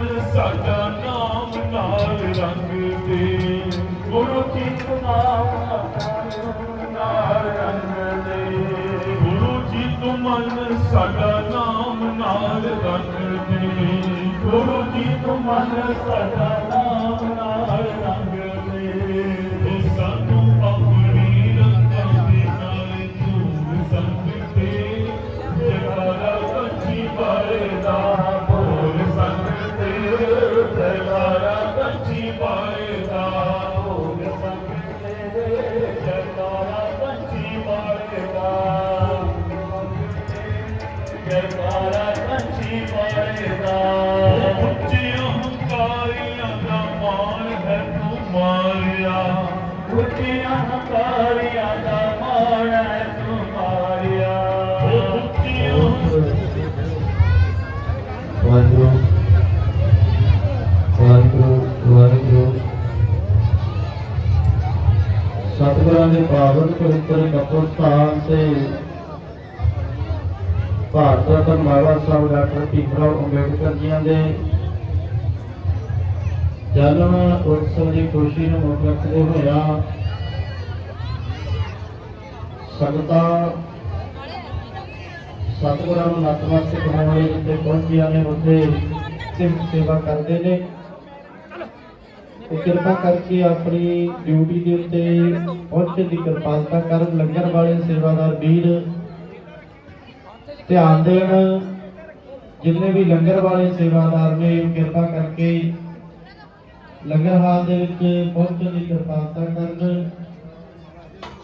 ਤੂੰ ਸਾਡਾ ਨਾਮ ਨਾਲ ਰੰਗ ਦੇ ਗੁਰੂ ਜੀ ਨਾਮ ਨਾਲ ਰੰਗ ਦੇ ਗੁਰੂ ਜੀ ਤੂੰ ਮਨ ਸਾਡਾ ਨਾਮ ਨਾਲ ਰੰਗ ਦੇ ਗੁਰੂ ਜੀ ਤੂੰ ਮਨ ਸਾਡਾ Why? ਸਤਿਗੁਰਾਂ ਦੇ ਪਾਵਨ ਪਵਿੱਤਰ ਕਪੂਰ ਸਥਾਨ ਤੇ ਭਾਰਤ ਰਤਨ ਬਾਬਾ ਸਾਹਿਬ ਡਾਕਟਰ ਭੀਮਰਾਓ ਅੰਬੇਡਕਰ ਜੀਆਂ ਦੇ ਜਨਮ ਉਤਸਵ ਦੀ ਖੁਸ਼ੀ ਨੂੰ ਮੁੱਖ ਰੱਖਦੇ ਹੋਇਆ ਸੰਗਤਾਂ ਸਤਿਗੁਰਾਂ ਨੂੰ ਨਤਮਸਤਕ ਹੋਣ ਲਈ ਜਿੱਥੇ ਪਹੁੰਚੀਆਂ ਨੇ, ਉੱਥੇ ਸਿਫਤ ਸੇਵਾ ਕਰਦੇ ਨੇ। ਉਹ ਕਿਰਪਾ ਕਰਕੇ ਆਪਣੀ ਡਿਊਟੀ ਦੇ ਉੱਤੇ ਪਹੁੰਚਣ ਦੀ ਕਿਰਪਾਲਤਾ ਕਰਨ ਲੰਗਰ ਵਾਲੇ ਸੇਵਾਦਾਰ ਵੀਰ। ਧਿਆਨ ਦੇਣ, ਜਿੰਨੇ ਵੀ ਲੰਗਰ ਵਾਲੇ ਸੇਵਾਦਾਰ ਨੇ, ਕਿਰਪਾ ਕਰਕੇ ਲੰਗਰ ਹਾਲ ਦੇ ਵਿੱਚ ਪਹੁੰਚਣ ਦੀ ਕਿਰਪਾਲਤਾ ਕਰਨ।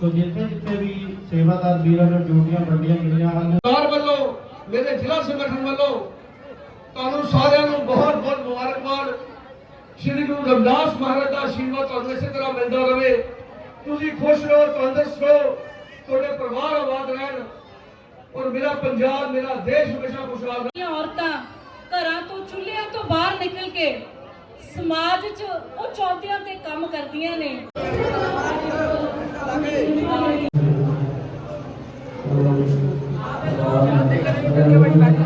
ਸੋ ਜਿੱਥੇ ਜਿੱਥੇ ਵੀ ਸੇਵਾਦਾਰ ਵੀਰਾਂ ਨੂੰ ਡਿਊਟੀਆਂ ਵੰਡੀਆਂ ਗਈਆਂ ਹਨ, ਸਰਕਾਰ ਵੱਲੋਂ, ਮੇਰੇ ਜ਼ਿਲ੍ਹਾ ਸੰਗਠਨ ਵੱਲੋਂ ਤੁਹਾਨੂੰ ਸਾਰਿਆਂ ਨੂੰ ਬਹੁਤ ਬਹੁਤ ਮੁਬਾਰਕਬਾਦ। ਸ਼੍ਰੀ ਗੁਰੂ ਰਵਿਦਾਸ ਮਹਾਰਾਜ ਦਾ ਆਸ਼ੀਰਵਾਦ ਤੁਹਾਨੂੰ ਇਸੇ ਤਰ੍ਹਾਂ ਮਿਲਦਾ ਰਹੇ ਤੁਸੀਂ ਖੁਸ਼ ਰਹੋ ਤੰਦਰੁਸਤ ਰਹੋ ਤੁਹਾਡੇ ਪਰਿਵਾਰ ਆਬਾਦ ਰਹਿਣ ਔਰ ਮੇਰਾ ਪੰਜਾਬ ਮੇਰਾ ਦੇਸ਼ ਹਮੇਸ਼ਾ ਖੁਸ਼ਹਾਲ ਰਹੇ। ਸਾਡੀਆਂ ਔਰਤਾਂ ਘਰਾਂ ਤੋਂ ਚੁੱਲ੍ਹਿਆਂ ਤੋਂ ਬਾਹਰ ਨਿਕਲ ਕੇ ਸਮਾਜ 'ਚ ਉਹ ਚੌਂਤਿਆਂ ਤੇ ਕੰਮ ਕਰਦੀਆਂ ਨੇ। ਜਿਹਨਾਂ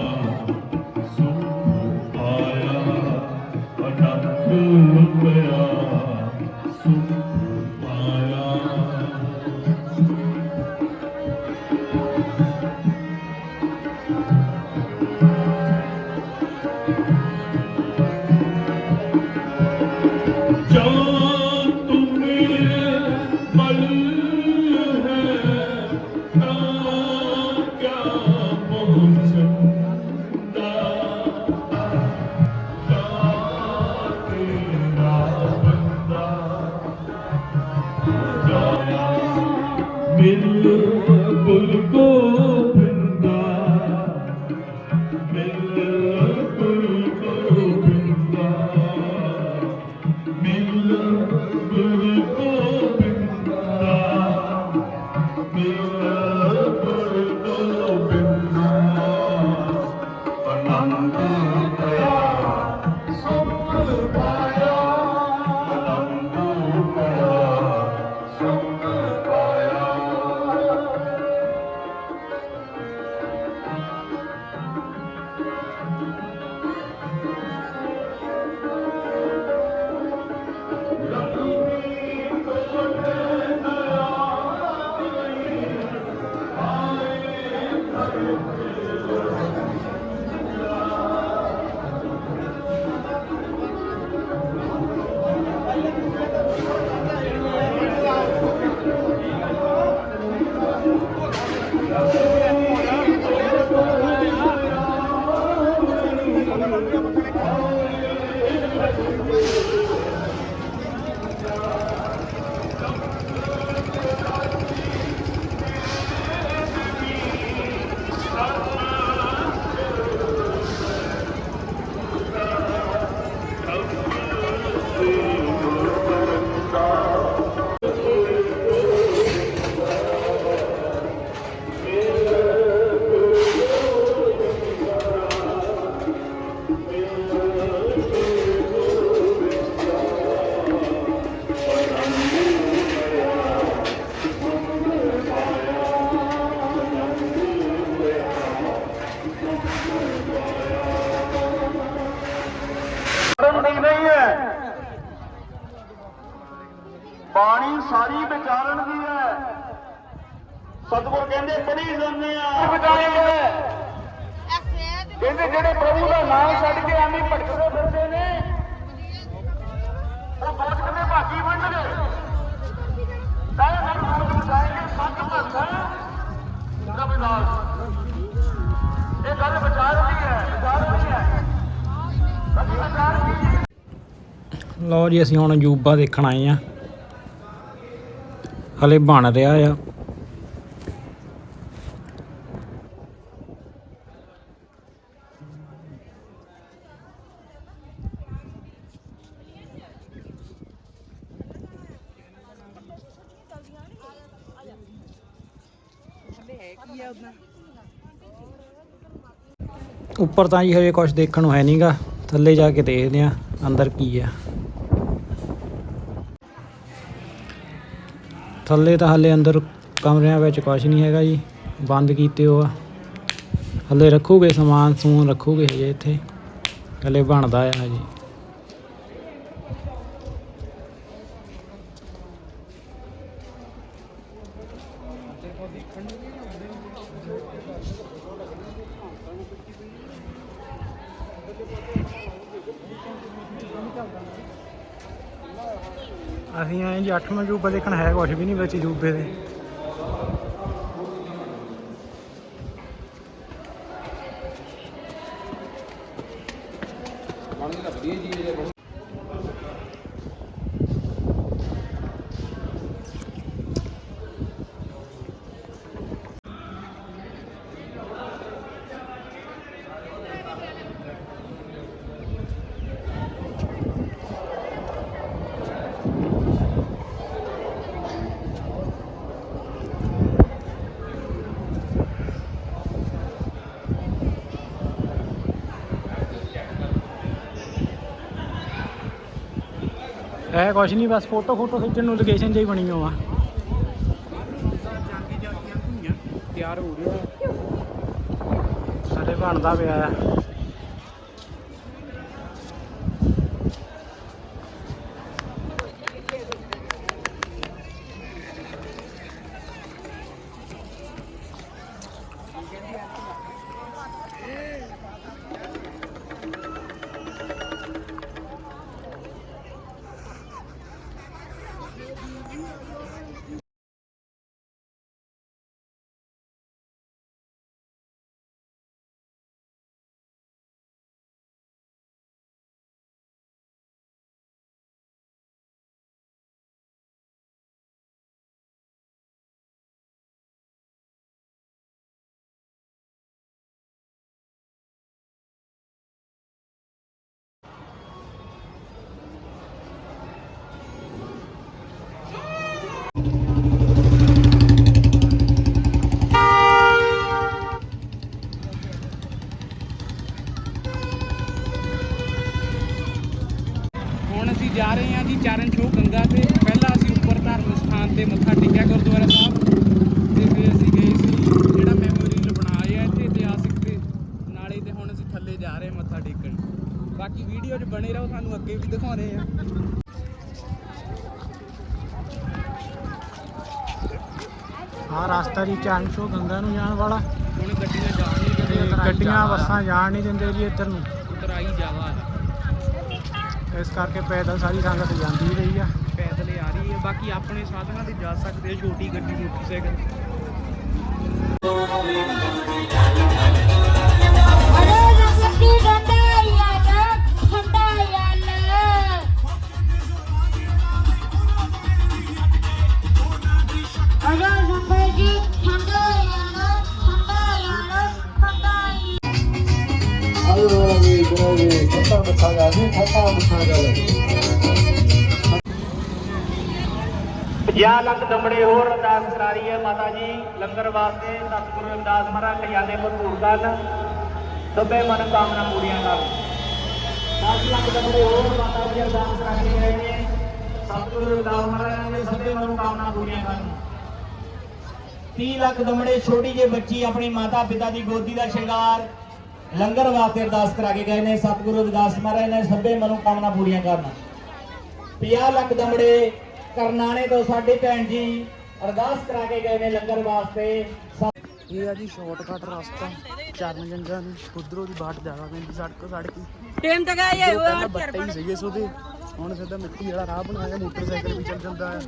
ਸਾਰੀ ਵਿਚਾਰਨ ਦੀ ਹੈ। ਸਤਿਗੁਰ ਕਹਿੰਦੇ ਬੜੀ ਜ਼ਮਨੀ ਆ। ਵਿਚਾਰੇ ਕਹਿੰਦੇ ਜਿਹੜੇ ਪ੍ਰਭੂ ਦਾ ਨਾਮ ਛੱਡ ਕੇ ਆਮੀ ਭਟਕਦੇ ਫਿਰਦੇ ਨੇ ਉਹ ਬਹੁਤ ਕਦੇ ਭਾਗੀ ਬਣ ਸਾਰੇ ਨਾਲ ਮੁਰਗ ਬਚਾਏਗੇ ਸੱਤ ਭਾਗਾ ਰਬਿਦਾਸ ਇਹ ਗੱਲ ਵਿਚਾਰ ਦੀ ਹੈ। ਵਿਚਾਰ ਦੀ ਹੈ। ਲੋ ਜੀ ਅਸੀਂ ਹੁਣ ਅਜੂਬਾ ਦੇਖਣ ਆਏ ਆ ਹਲੇ ਬਣ ਰਿਹਾ ਆ। ਉੱਪਰ ਤਾਂ ਜੀ ਹਜੇ ਕੁਝ ਦੇਖਣ ਨੂੰ ਹੈ ਨਹੀਂਗਾ ਥੱਲੇ ਜਾ ਕੇ ਦੇਖਦੇ ਆ ਅੰਦਰ ਕੀ ਆ। ਥੱਲੇ ਤਾਂ ਹਲੇ ਅੰਦਰ ਕਮਰਿਆਂ ਵਿੱਚ ਕੁਝ ਨਹੀਂ ਹੈਗਾ ਜੀ। ਬੰਦ ਕੀਤੇ ਹੋ ਆ ਹਲੇ ਰੱਖੂਗੇ ਸਮਾਨ ਸਮੂਨ ਰੱਖੂਗੇ ਹਜੇ ਇੱਥੇ। ਹਲੇ ਬਣਦਾ ਆ ਜੀ। ਅਸੀਂ ਆਏ ਜੀ 8ਵਾਂ ਜੂਬਾ ਦੇਖਣ ਹੈ ਕੁਝ ਵੀ ਨਹੀਂ ਵਿੱਚ ਅਜੂਬੇ ਦੇ। ਹੈ ਕੁਝ ਨਹੀਂ ਬਸ ਫੋਟੋ ਫੋਟੋ ਖਿੱਚਣ ਨੂੰ ਲੋਕੇਸ਼ਨ ਜਿਹੀ ਬਣੀ ਹੋਆ। ਤਿਆਰ ਹੋ ਰਿਹਾ ਸਾਡੇ ਬਣਦਾ ਪਿਆ ਆ। ਆਹ ਰਸਤਾ ਜੀ ਚਾਂਸ਼ੋ ਗੰਗਾ ਨੂੰ ਜਾਣ ਵਾਲਾ। ਹੁਣ ਗੱਡੀਆਂ ਜਾਣ ਨਹੀਂ ਦਿੰਦੇ ਗੱਡੀਆਂ ਬੱਸਾਂ ਜਾਣ ਨਹੀਂ ਦਿੰਦੇ ਜੀ ਇੱਧਰ ਨੂੰ। ਉਤਰਾਈ ਹੈ। ਇਸ ਕਰਕੇ ਪੈਦਲ ਸਾਰੀ ਸੰਗਤ ਜਾਂਦੀ ਹੀ ਰਹੀ ਆ। ਪੈਦਲ ਹੀ ਆ ਰਹੀ ਹੈ। ਬਾਕੀ ਆਪਣੇ ਸਾਧਨਾਂ ਤੇ ਜਾ ਸਕਦੇ ਆ ਛੋਟੀ ਗੱਡੀ ਮੋਟਰਸਾਈਕਲ। ਖੱਟਾ ਗਾ ਨਹੀਂ ਖੱਟਾ ਮੱਥਾ ਗਾ 50 ਲੱਖ ਦਮੜੇ ਹੋਰ ਅਰਦਾਸ ਕਰਾ ਹੈ ਮਾਤਾ ਜੀ। ਲੰਗਰ ਵਾਸਤੇ ਸਤਿਗੁਰੂ ਰਵਿਦਾਸ ਮਹਾਰਾਜ ਖਜ਼ਾਨੇ ਭਰਪੂਰ ਕਰਨ। ਸਭੇ ਮਨ ਕਾਮਨਾ ਪੂਰੀਆਂ ਕਰਨ। 10 ਲੱਖ ਦਮੜੇ ਹੋਰ ਮਾਤਾ ਜੀ ਅਰਦਾਸ ਕਰਾ ਕੇ ਨੇ। ਸਤਿਗੁਰੂ ਰਵਿਦਾਸ ਮਹਾਰਾਜ ਦੇ ਸਭੇ ਮਨ ਕਾਮਨਾ ਪੂਰੀਆਂ ਕਰਨ। 30 ਲੱਖ ਦਮੜੇ ਛੋਟੀ ਜਿਹੀ ਬੱਚੀ ਆਪਣੀ ਮਾਤਾ ਪਿਤਾ ਦੀ ਗੋਦੀ ਦਾ ਸ਼ਿੰਗਾਰ ਲੰਗਰ ਵਾਸਤੇ ਅਰਦਾਸ ਕਰਾ ਕੇ ਗਏ ਨੇ ਸਤਿਗੁਰੂ ਰਵਿਦਾਸ ਮਹਾਰਾਜ ਨੇ ਸਭੇ ਮਨੋ ਕਾਮਨਾ ਪੂਰੀਆਂ ਕਰਨ। 50 ਲੱਖ ਦਮੜੇ ਕਰਨਾਣੇ ਤੋਂ ਸਾਡੀ ਭੈਣ ਜੀ ਅਰਦਾਸ ਕਰਾ ਕੇ ਗਏ ਨੇ ਲੰਗਰ ਵਾਸਤੇ। ਇਹ ਆ ਜੀ ਸ਼ਾਰਟਕਟ ਰਸਤਾ ਚਰਨ ਜੰਗਾਂ ਨੂੰ ਉਧਰੋਂ ਦੀ ਬਾਟ ਜ਼ਿਆਦਾ ਪੈਂਦੀ ਸੜਕ ਸੜਕੀ ਟਾਈਮ ਤੱਕ ਆਇਆ ਪਹਿਲਾਂ ਬੱਟੇ ਹੀ ਸੀਗੇ ਸੋਦੇ ਹੁਣ ਸਿੱਧਾ ਮਿੱਟੀ ਵਾਲਾ ਰਾਹ ਬਣਾਇਆ ਮੋਟਰਸਾਈਕਲ ਵੀ ਚੱਲ ਜਾਂਦਾ ਹੈ।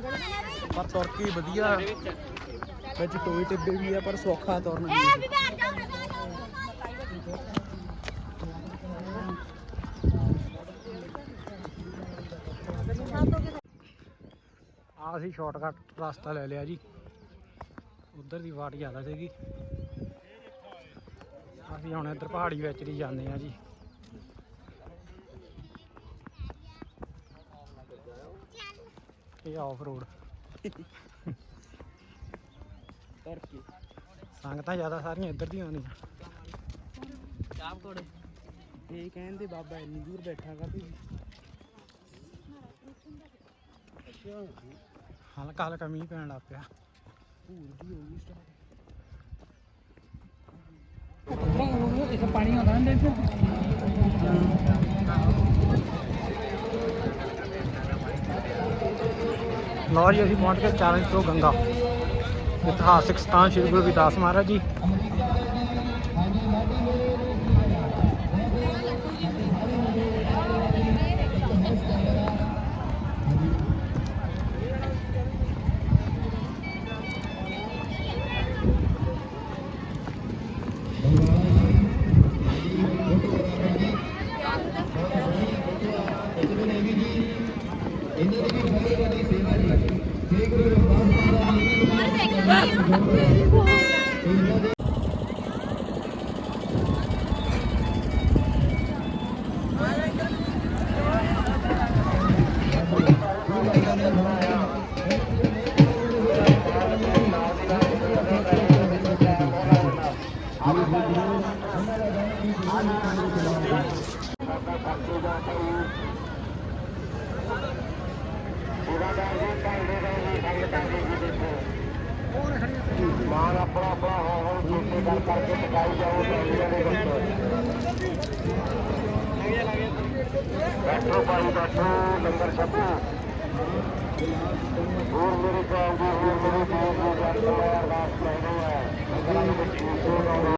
ਪਰ ਤੁਰ ਕੇ ਵਧੀਆ। ਵਿੱਚ ਟੋਏ ਟਿੱਬੇ ਵੀ ਆ ਪਰ ਸੌਖਾ ਤੁਰਨ ਵੀ ਅਸੀਂ ਸ਼ਾਰਟਕਟ ਰਸਤਾ ਲੈ ਲਿਆ ਜੀ। ਉਧਰ ਦੀ ਵਾਟ ਜ਼ਿਆਦਾ ਸੀਗੀ। ਅਸੀਂ ਹੁਣ ਇੱਧਰ ਪਹਾੜੀ ਵਿੱਚ ਦੀ ਜਾਂਦੇ ਆ ਜੀ। ਇਹ ਆਫ ਰੋਡ ਸੰਗਤਾਂ ਜ਼ਿਆਦਾ ਸਾਰੀਆਂ ਇੱਧਰ ਦੀਆਂ ਆਉਂਦੀਆਂ ਚਾਪ ਕੋੜੇ ਇਹ ਕਹਿੰਦੇ ਬਾਬਾ ਇੰਨੀ ਦੂਰ ਬੈਠਾ ਕਰ ਤੁਸੀਂ। ਹਲਕਾ ਹਲਕਾ ਮੀਂਹ ਪੈਣ ਲੱਗ ਪਿਆ। ਭੂਰ ਦੀ ਹੋ ਗਈ ਸਟਾਰਟ ਲਓ ਜੀ, ਅਸੀਂ ਪਹੁੰਚ ਗਏ ਚਾਰਨ ਤੋਂ ਗੰਗਾ। ਇਤਿਹਾਸਿਕ ਸਥਾਨ ਸ਼੍ਰੀ ਗੁਰੂ ਰਵਿਦਾਸ ਮਹਾਰਾਜ ਜੀ। ਬੈਠੋ ਭਾਈ ਬੈਠੋ ਲੰਗਰ ਛਕੋ ਹੋਰ ਮੇਰੇ ਜਾਨ ਦੀ ਹੋਰ ਮੇਰੇ ਜਾਨ ਦੀ ਜੱਟ ਮੈਂ ਅਰਦਾਸ ਕਰਦਾ ਹਾਂ ਲੰਗਰਾਂ ਦੇ ਵਿੱਚ ਸੋਣਾ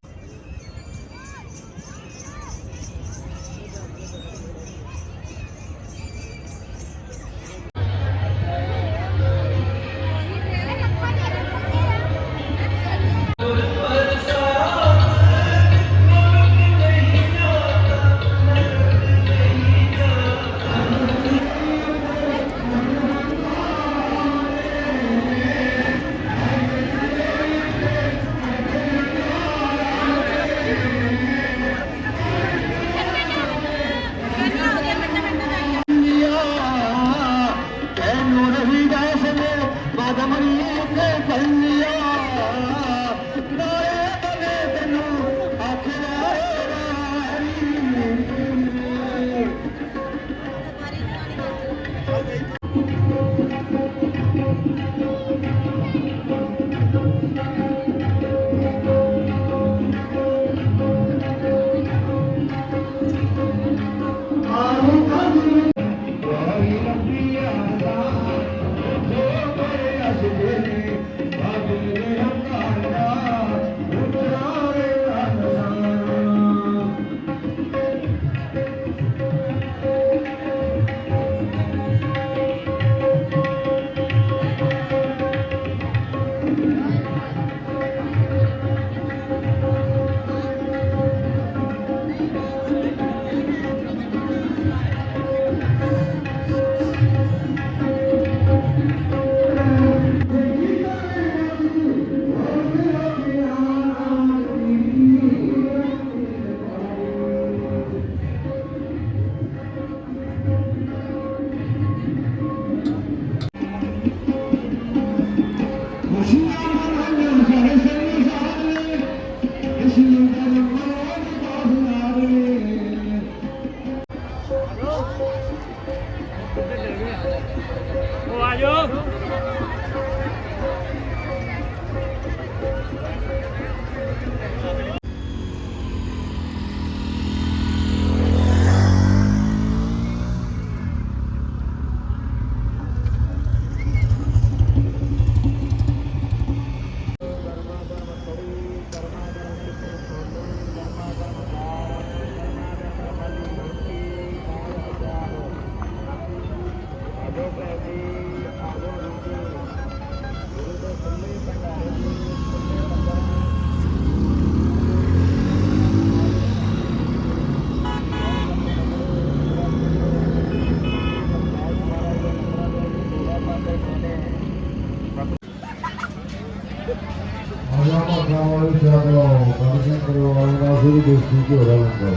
ਕਰਦੇ ਪਰਿਵਾਰ ਦਾ ਸਿਰ ਦੇਸੀ ਝੋਰਾ ਲੰਗਰ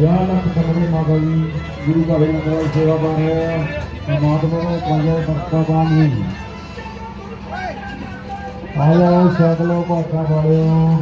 ਯਾ ਲੱਖ ਕਮਰੇ ਮਾਤਾ ਜੀ, ਗੁਰੂ ਘਰ ਲੰਗਰ ਸੇਵਾ ਕਰ ਰਿਹਾ ਆ। ਪਰਮਾਤਮਾ ਨੂੰ ਪੰਜਾ ਬਰਕਤਾਂ ਦਾਨ ਨਹੀਂ ਆਇਆ ਸ਼ਕਲੋ ਭਾਖਾ ਵਾਲਿਓ